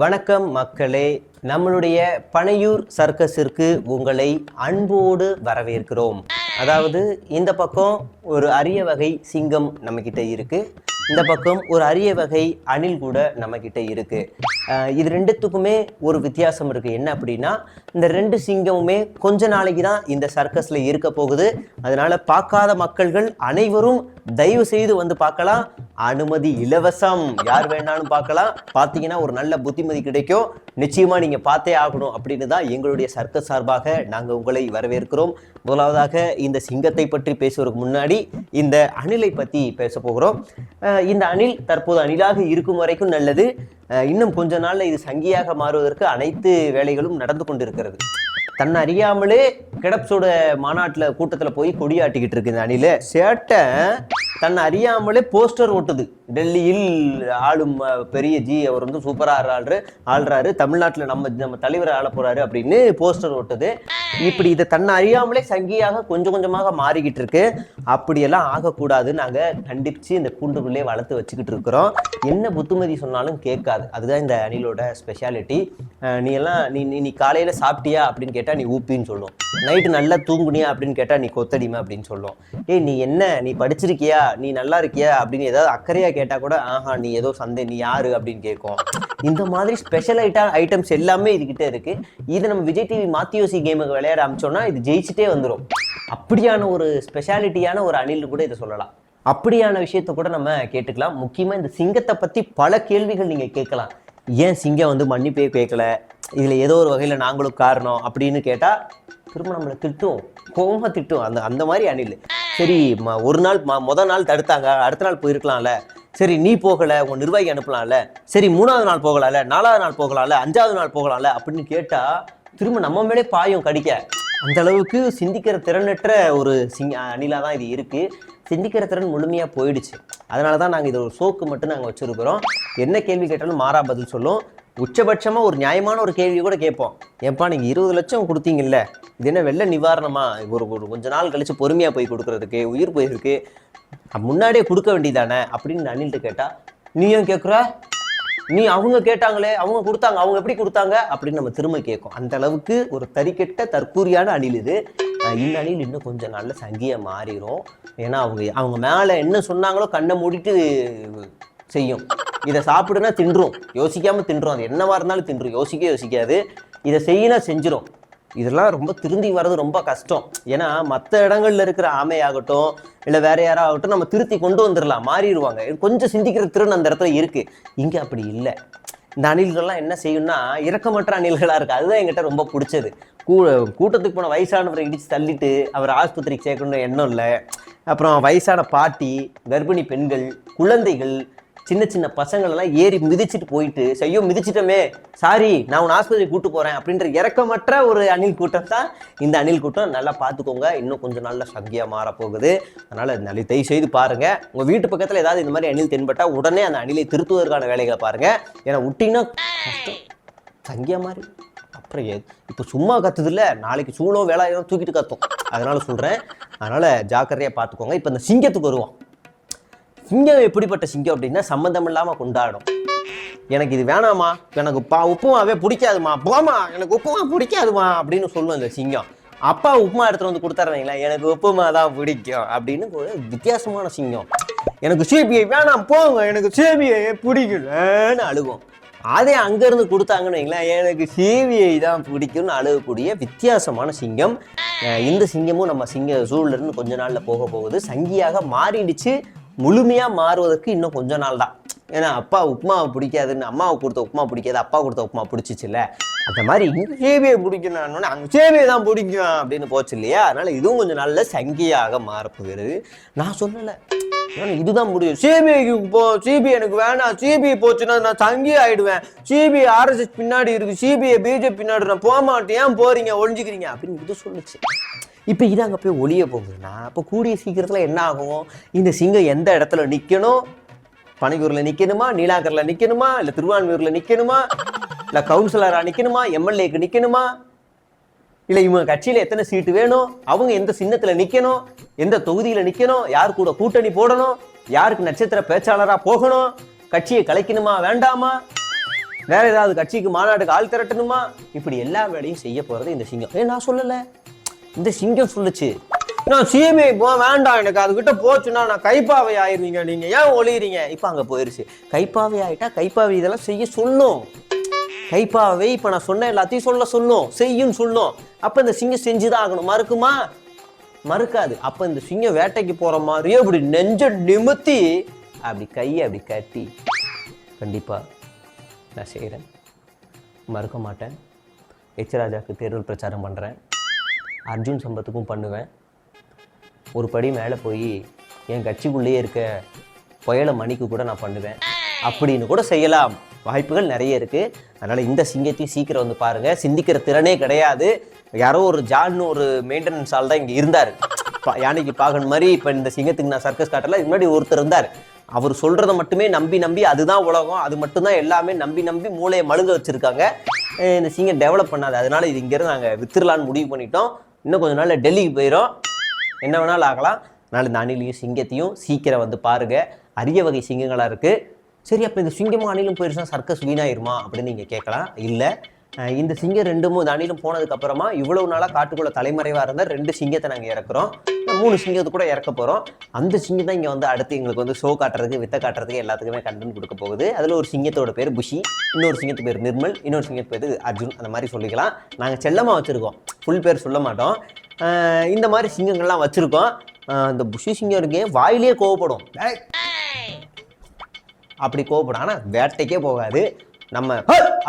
வணக்கம் மக்களே. நம்மளுடைய பனையூர் சர்க்கஸிற்கு உங்களை அன்போடு வரவேற்கிறோம். அதாவது இந்த பக்கம் ஒரு அரிய வகை சிங்கம் நம்மக்கிட்ட இருக்குது இந்த பக்கம் ஒரு அரிய வகை அணில் கூட நம்மக்கிட்ட இருக்கு. இது ரெண்டுத்துக்குமே ஒரு வித்தியாசம் இருக்கு. என்ன அப்படின்னா இந்த ரெண்டு சிங்கமுமே கொஞ்ச நாளைக்கு தான் இந்த சர்க்கஸ்ல இருக்க போகுது. அதனால பார்க்காத மக்கள்கள் அனைவரும் தயவு செய்து வந்து பார்க்கலாம். அனுமதி இலவசம். யார் வேணாலும் பார்க்கலாம். பார்த்தீங்கன்னா ஒரு நல்ல புத்திமதி கிடைக்கும். நிச்சயமா நீங்க பார்த்தே ஆகணும் அப்படின்னு தான் எங்களுடைய சர்க்கஸ் சார்பாக நாங்கள் உங்களை வரவேற்கிறோம். முதலாவதாக இந்த சிங்கத்தை பற்றி பேசுவதற்கு முன்னாடி இந்த அணிலை பற்றி பேச போகிறோம். இந்த அணில் தற்போது அணிலாக இருக்கும் வரைக்கும் நல்லது. இன்னும் கொஞ்ச நாள்ல இது சங்கியாக மாறுவதற்கு அனைத்து வேலைகளும் நடந்து கொண்டிருக்கிறது. தன்னை அறியாமலே கிடப்ஸோட மாநாட்டில் கூட்டத்துல போய் கொடியாட்டிக்கிட்டு இருக்கு இந்த அணில. சேட்டை தன்னை அறியாமலே போஸ்டர் ஓட்டுது. டெல்லியில் ஆளும் பெரிய ஜி அவர் வந்து சூப்பராக ஆள் ஆள்றாரு தமிழ்நாட்டில் நம்ம நம்ம தலைவர் ஆள போறாரு அப்படின்னு போஸ்டர் ஓட்டுது. இப்படி இதை தன்னை அறியாமலே சங்கியாக கொஞ்சம் கொஞ்சமாக மாறிக்கிட்டு இருக்கு அப்படியெல்லாம் ஆகக்கூடாது நாங்க கண்டிச்சு இந்த கூண்டுக்குள்ளே வளர்த்து வச்சுக்கிட்டு இருக்கிறோம். என்ன புத்துமதி சொன்னாலும் கேட்காது. அதுதான் இந்த அணிலோட ஸ்பெஷாலிட்டி நீ எல்லாம் நீ நீ- நீ காலையில சாப்பிட்டியா அப்படின்னு கேட்டா நீ ஊப்பின்னு சொல்லும். நைட்டு நல்லா தூங்குனியா அப்படின்னு கேட்டா நீ கொத்தடிமை அப்படின்னு சொல்லும். ஏய் நீ என்ன? நீ படிச்சிருக்கியா? நீ நல்லா இருக்கியா? அப்படின்னு ஏதாவது அக்கறையா கேட்டா கூட ஆஹா நீ ஏதோ சந்தே நீ யாரு அப்படின்னு கேட்கும். இந்த மாதிரி ஸ்பெஷல் ஐட்டம்ஸ் எல்லாமே இதுகிட்ட இருக்கு. இது நம்ம விஜய் டிவி மாத்தியோசி கேமுக்கு விளையாட ஆரம்பிச்சோம்னா இது ஜெயிச்சுட்டே வந்துடும் அப்படியான ஒரு ஸ்பெஷாலிட்டியான ஒரு அணில் கூட இதை சொல்லலாம். அப்படியான விஷயத்த கூட நம்ம கேட்டுக்கலாம். முக்கியமாக இந்த சிங்கத்தை பற்றி பல கேள்விகள் நீங்கள் கேட்கலாம். ஏன் சிங்கம் வந்து மன்னிப்பே கேட்கல? இதில் ஏதோ ஒரு வகையில் நாங்களும் காரணம் அப்படின்னு கேட்டால் திரும்ப நம்மளை திட்டும். கோபமாக திட்டும். அந்த அந்த மாதிரி அணில். சரி ம- ஒரு நாள் ம- மொதல் நாள் தடுத்தாங்க. அடுத்த நாள் போயிருக்கலாம்ல. சரி நீ போகல உன் நிர்வாகி அனுப்பலாம்ல. சரி மூணாவது நாள் போகலாம்ல நாலாவது நாள் போகலாம்ல அஞ்சாவது நாள் போகலாம்ல அப்படின்னு கேட்டா திரும்ப நம்ம மேலே பாயும் கடிக்க. அந்த அளவுக்கு சிந்திக்கிற திறனற்ற ஒரு சிங்க அணிலா தான் இது இருக்குது சிந்திக்கிற திறன் முழுமையாக போயிடுச்சு. அதனால தான் நாங்கள் இது ஒரு சோக்கு மட்டும் நாங்கள் வச்சிருக்கிறோம். என்ன கேள்வி கேட்டாலும் மாறா பதில் சொல்லும். உச்சபட்சமா ஒரு நியாயமான ஒரு கேள்வி கூட கேட்போம். ஏப்பா நீங்க இருபது லட்சம் கொடுத்தீங்கல்ல? இது என்ன வெள்ள நிவாரணமா? ஒரு ஒரு கொஞ்ச நாள் கழிச்சு பொறுமையா போய் கொடுக்கறதுக்கு உயிர் போயிருக்கு. முன்னாடியே கொடுக்க வேண்டியதானே? அப்படின்னு அணில்கிட்ட கேட்டால் நீ ஏன் கேட்குற நீ அவங்க கேட்டாங்களே அவங்க கொடுத்தாங்க அவங்க எப்படி கொடுத்தாங்க? அப்படின்னு நம்ம திரும்ப கேட்கும். அந்த அளவுக்கு ஒரு தறிக்கெட்ட தற்கூரியான அணில் இது. இந்த அணில் இன்னும் கொஞ்சம் நாளில் சங்கியை மாறிடும் ஏன்னா அவங்க அவங்க மேலே என்ன சொன்னாங்களோ கண்ணை மூடிட்டு செய்யும். இதை சாப்பிடுனா தின்றும். யோசிக்காம தின்றும். அது என்னவா இருந்தாலும் தின்றும். யோசிக்க யோசிக்காது. இதை செய்யினா செஞ்சிடும் இதெல்லாம் ரொம்ப திருந்தி வர்றது ரொம்ப கஷ்டம். ஏன்னா மற்ற இடங்கள்ல இருக்கிற ஆமையாகட்டும் இல்லை வேற யாராகட்டும் நம்ம திருத்தி கொண்டு வந்துடலாம் மாறிடுவாங்க. கொஞ்சம் சிந்திக்கிற திறன் அந்த இடத்துல இருக்கு. இங்கே அப்படி இல்லை. இந்த அணில்கள்லாம் என்ன செய்யும்னா இறக்கமற்ற அணில்களாக இருக்குது அதுதான் என்கிட்ட ரொம்ப பிடிச்சது. கூ கூட்டத்துக்கு போன வயசானவரை இடித்து தள்ளிட்டு அவர் ஆஸ்பத்திரிக்கு சேர்க்கணும்னு எண்ணம் இல்லை. அப்புறம் வயசான பாட்டி கர்ப்பிணி பெண்கள் குழந்தைகள் சின்ன சின்ன பசங்களெல்லாம் ஏறி மிதிச்சிட்டு போயிட்டு ஐயோ மிதிச்சிட்டோமே சாரி நான் உன் ஆஸ்பத்திரி கூட்டு போகிறேன் அப்படின்ற இறக்கமற்ற ஒரு அணில் கூட்டம் தான் இந்த அணில் கூட்டம். நல்லா பார்த்துக்கோங்க இன்னும் கொஞ்சம் நல்ல சக்தியாக மாறப்போகுது. அதனால் நல்ல தயவு செய்து பாருங்கள் உங்கள் வீட்டு பக்கத்தில் ஏதாவது இந்த மாதிரி அணில் தென்பட்டால் உடனே அந்த அணிலை திருத்துவதற்கான வேலைகளை பாருங்கள் ஏன்னா விட்டிங்கன்னா கஷ்டம். சங்கியா மாதிரி அப்புறம் ஏ இப்போ சும்மா கத்துதில்ல நாளைக்கு சூளம் வேலாயுதம் தூக்கிட்டு கத்தும். அதனால் சொல்கிறேன் அதனால் ஜாக்கிரதையாக பார்த்துக்கோங்க. இப்போ இந்த சிங்கத்துக்கு வருவோம் சிங்கம் எப்படிப்பட்ட சிங்கம் அப்படின்னா சம்மந்தம் இல்லாமல் கொண்டாடும். எனக்கு இது வேணாமா எனக்கு பா உப்புமாவே பிடிக்காதுமா. போமா எனக்கு உப்புமா பிடிக்காதுமா அப்படின்னு சொல்லும் இந்த சிங்கம். அப்பா உப்புமா எடுத்துகிட்டு வந்து கொடுத்தாருங்களா எனக்கு உப்புமா தான் பிடிக்கும் அப்படின்னு ஒரு வித்தியாசமான சிங்கம். எனக்கு சிபிஐ வேணாம் போங்க. எனக்கு சிபிஐ பிடிக்கலன்னு அழுகும். அதே அங்கேருந்து கொடுத்தாங்கன்னு வைங்களேன் எனக்கு சிபிஐ தான் பிடிக்கும்னு அழுகக்கூடிய வித்தியாசமான சிங்கம். இந்த சிங்கமும் நம்ம சிங்க சூழலிருந்து கொஞ்ச நாளில் போக போகுது. சங்கியாக மாறிடுச்சு. முழுமையாக மாறுவதற்கு இன்னும் கொஞ்ச நாள் தான் ஏன்னா அப்பா உப்புமாவை பிடிக்காதுன்னு அம்மாவை கொடுத்த உப்புமா பிடிக்காது அப்பா கொடுத்த உப்புமா பிடிச்சிச்சுல்ல. அந்த மாதிரி இங்கே சேவையை பிடிக்கணும்னு அங்கே சேவையை தான் பிடிக்கும் அப்படின்னு போச்சு இல்லையா? அதனால இதுவும் கொஞ்சம் நல்ல சங்கியாக மாறப்போகிறது நான் சொல்லலை. ஏன்னா இதுதான் முடியும். சிபிஐக்கு போ சிபிஐ எனக்கு வேணாம். சிபிஐ போச்சுன்னா நான் சங்கி ஆயிடுவேன். சிபிஐ ஆர்எஸ்எஸ் பின்னாடி இருக்கு. சிபிஐ பிஜேபி பின்னாடி நான் போக மாட்டேன். ஏன் போறீங்க? ஒழிஞ்சுக்கிறீங்க அப்படின்னு இது சொல்லுச்சு. இப்போ இது அங்கே போய் ஒளிய போகுதுன்னா அப்போ கூடிய சீக்கிரத்தில் என்ன ஆகும்? இந்த சிங்கம் எந்த இடத்துல நிற்கணும் பனையூரில் நிற்கணுமா நீலாங்கரில் நிற்கணுமா இல்லை திருவான்மையூரில் நிற்கணுமா இல்லை கவுன்சிலராக நிற்கணுமா எம்எல்ஏக்கு நிற்கணுமா இல்லை இவங்க கட்சியில் எத்தனை சீட்டு வேணும்? அவங்க எந்த சின்னத்தில் நிற்கணும் எந்த தொகுதியில் நிற்கணும் யார் கூட கூட்டணி போடணும்? யாருக்கு நட்சத்திர பேச்சாளராக போகணும்? கட்சியை கலைக்கணுமா? வேண்டாமா? வேற ஏதாவது கட்சிக்கு மாநாட்டுக்கு ஆள் திரட்டணுமா? இப்படி எல்லா வேலையும் செய்ய போகிறது இந்த சிங்கம். ஏ நான் சொல்லலை. இந்த சிங்கம் சொல்லுச்சு. நான் சிஎம்ஐ போ வேண்டாம் எனக்கு அதுகிட்ட போச்சுன்னா நான் கைப்பாவை ஆயிருவீங்க நீங்க ஏன் ஒளியிறீங்க? இப்போ அங்கே போயிருச்சு. கைப்பாவை ஆயிட்டா கைப்பாவை இதெல்லாம் செய்ய சொல்லும். கைப்பாவை இப்போ நான் சொன்ன எல்லாத்தையும் சொல்ல சொல்லும். செய்யும் சொல்லும். அப்போ இந்த சிங்கம் செஞ்சுதான் ஆகணும். மறுக்குமா? மறுக்காது. அப்போ இந்த சிங்கம் வேட்டைக்கு போற மாதிரியே அப்படி நெஞ்ச நிமித்தி அப்படி கையை அப்படி கட்டி கண்டிப்பா நான் செய்கிறேன் மறுக்க மாட்டேன். எச்சராஜாவுக்கு தேர்தல் பிரச்சாரம் பண்ணுறேன் அர்ஜுன் சம்பத்துக்கும் பண்ணுவேன். ஒரு படி மேலே போய் என் கட்சிக்குள்ளேயே இருக்க புயல மணிக்கு கூட நான் பண்ணுவேன். அப்படின்னு கூட செய்யலாம். வாய்ப்புகள் நிறைய இருக்குது அதனால் இந்த சிங்கத்தையும் சீக்கிரம் வந்து பாருங்கள் சிந்திக்கிற திறனே கிடையாது. யாரோ ஒரு ஜான்னு ஒரு மெயின்டெனன்ஸ் ஆள் தான் இங்கே இருந்தார். யானைக்கு பாகன் மாதிரி இப்போ இந்த சிங்கத்துக்கு நான் சர்க்கஸ் காட்டல இதுக்கு முன்னாடி ஒருத்தர் இருந்தார். அவர் சொல்கிறத மட்டுமே நம்பி நம்பி அதுதான் உலகம். அது மட்டும்தான் எல்லாமே நம்பி நம்பி மூளையை மழுங்க வச்சுருக்காங்க. இந்த சிங்கம் டெவலப் பண்ணாது. அதனால் இது இங்கேருந்து நாங்கள் வித்துடலான்னு முடிவு பண்ணிட்டோம். இன்னும் கொஞ்ச நாளில் டெல்லிக்கு போயிடும் என்ன வேணாலும் ஆகலாம். அதனால் இந்த அணிலையும் சிங்கத்தையும் சீக்கிரம் வந்து பாருங்கள் அரிய வகை சிங்கங்களாக இருக்குது சரி அப்போ இந்த சிங்கமும் அணிலும் போயிடுச்சுன்னா சர்க்கஸ் வீணாயிருமா அப்படின்னு நீங்கள் கேட்கலாம். இல்லை. இந்த சிங்கம் ரெண்டும் இந்த அணிலும் போனதுக்கப்புறமா இவ்வளோ இவ்வளவு காட்டுக்குள்ளே தலைமறைவாக இருந்தால் ரெண்டு சிங்கத்தை நாங்கள் இறக்குறோம். மூணு சிங்கத்தை கூட இறக்க போகிறோம் அந்த சிங்கம் தான் இங்கே வந்து அடுத்து எங்களுக்கு வந்து ஷோ காட்டுறதுக்கு வித்த காட்டுறதுக்கு எல்லாத்துக்குமே கண்டென்ட் கொடுக்க போகுது. அதில் ஒரு சிங்கத்தோட பேர் புஷி இன்னொரு சிங்கத்து பேர் நிர்மல் இன்னொரு சிங்கத்து பேர் அர்ஜுன் அந்த மாதிரி சொல்லிக்கலாம். நாங்கள் செல்லமாக வச்சுருக்கோம். ஃபுல் பேர் சொல்ல மாட்டோம். இந்த மாதிரி சிங்கங்கள்லாம் வச்சுருக்கோம். அந்த இந்த புஷி சிங்கம் இருக்கே வாயிலேயே கோவப்படும். அப்படி கோவப்படும். ஆனால் வேட்டைக்கே போகாது. நம்ம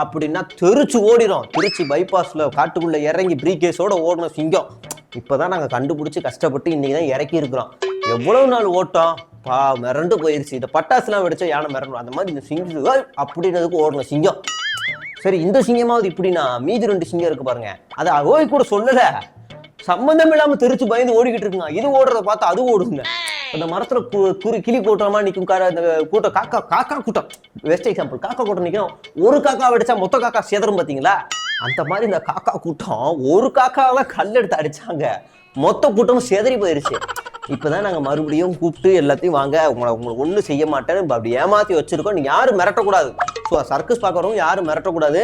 அப்படின்னா தெரிச்சு ஓடிடும் திருச்சி பைபாஸில் காட்டுக்குள்ளே இறங்கி ப்ரீகேஸோட ஓடணும் சிங்கம். இப்பதான் நாங்க கண்டுபிடிச்சு கஷ்டப்பட்டு இன்றைக்கி தான் இறக்கி இருக்கிறோம். எவ்வளவு நாள் ஓட்டம்? பா மிரண்டு போயிருச்சு. இந்த பட்டாசுலாம் வெடிச்சா யானை மிரண்டும் அந்த மாதிரி இந்த சிங்கம் அப்படின்றதுக்கு ஓடணும் சிங்கம். சரி இந்த சிங்கமாவது இப்படின்னா மீதி ரெண்டு சிங்கம் இருக்கு பாருங்க. அது ஓய் கூட சொல்லல. சம்மந்தம் இல்லாமல் தெரிச்சு பயந்து ஓடிக்கிட்டு இருக்குங்க இது ஓடுறத பார்த்து அது ஓடுங்க. அந்த மரத்துல கு- குரு கிளி கூட்டமா நிக்கும். கார அந்த கூட்டம் காக்கா காக்கா கூட்டம். பெஸ்ட் எக்ஸாம்பிள் காக்கா கூட்டம் நிக்கும். ஒரு காக்கா வெடிச்சா மொத்த காக்கா சேதரும் பாத்தீங்களா? அந்த மாதிரி இந்த காக்கா கூட்டம் ஒரு காக்காவை கல் எடுத்து அடிச்சாங்க. மொத்த கூட்டமும் செதறி போயிருச்சு. இப்போதான் நாங்கள் மறுபடியும் கூப்பிட்டு எல்லாத்தையும் வாங்க உங்களை உங்களை ஒன்றும் செய்ய மாட்டேன்னு அப்படி ஏமாற்றி வச்சிருக்கோம். நீ யாரும் மிரட்டக்கூடாது. ஸோ சர்க்கஸ் பார்க்குறவங்க யாரும் மிரட்டக்கூடாது.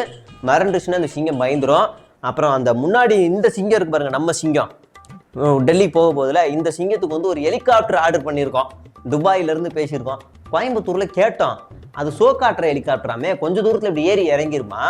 மிரண்டுச்சுன்னா அந்த சிங்கம் பயந்துடும் அப்புறம் அந்த முன்னாடி இந்த சிங்கம் இருக்கு பாருங்க நம்ம சிங்கம். டெல்லி போக போதில் இந்த சிங்கத்துக்கு வந்து ஒரு ஹெலிகாப்டர் ஆர்டர் பண்ணியிருக்கோம். துபாயிலேருந்து பேசியிருக்கோம். கோயம்புத்தூரில் கேட்டோம். அது சோ காட்டுற ஹெலிகாப்டராமே கொஞ்சம் தூரத்தில் இப்படி ஏறி இறங்கிருமா?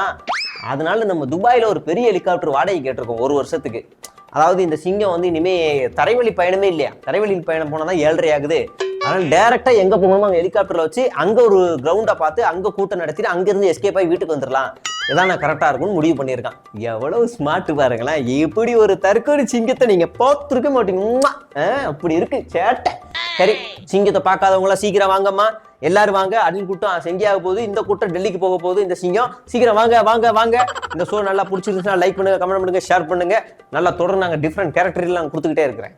அதனால நம்ம துபாயில் ஒரு பெரிய ஹெலிகாப்டர் வாடகை கேட்டிருக்கோம் ஒரு வருஷத்துக்கு. அதாவது இந்த சிங்கம் வந்து இனிமேல் தரைவழி பயணமே இல்லையா? தரைவழி பயணம் போனால் தான் ஏழரை ஆகுது. அதனால் டேரெக்டாக எங்கே போகணுமோ அங்கே ஹெலிகாப்டரில் வச்சு அங்கே ஒரு கிரவுண்டை பார்த்து அங்கே கூட்டம் நடத்திட்டு அங்கேருந்து எஸ்கேப் ஆகி வீட்டுக்கு வந்துடலாம் இதான் நான் கரெக்டாக இருக்கும்னு முடிவு பண்ணியிருக்கான். எவ்வளவு ஸ்மார்ட் பாருங்களேன். இப்படி ஒரு தற்கொலை சிங்கத்தை நீங்கள் பார்த்துருக்க மாட்டீங்க. ஆ, அப்படி இருக்கு. சேட்டை. சரி சிங்கத்தை பார்க்காதவங்களாம் சீக்கிரம் வாங்கம்மா. எல்லாரும் வாங்க அணில் கூட்டம் செங்கியாக போகுது. இந்த கூட்டம் டெல்லிக்கு போக போகுது. இந்த சிங்கம் சீக்கிரம் வாங்க வாங்க வாங்க. இந்த ஷோ நல்லா பிடிச்சிருந்துச்சுன்னா லைக் பண்ணுங்க கமெண்ட் பண்ணுங்க ஷேர் பண்ணுங்க. நல்லா தொடர்ந்து நாங்கள் டிஃப்ரெண்ட் கேரக்டர்லாம் கொடுத்துக்கிட்டே இருக்கிறேன்.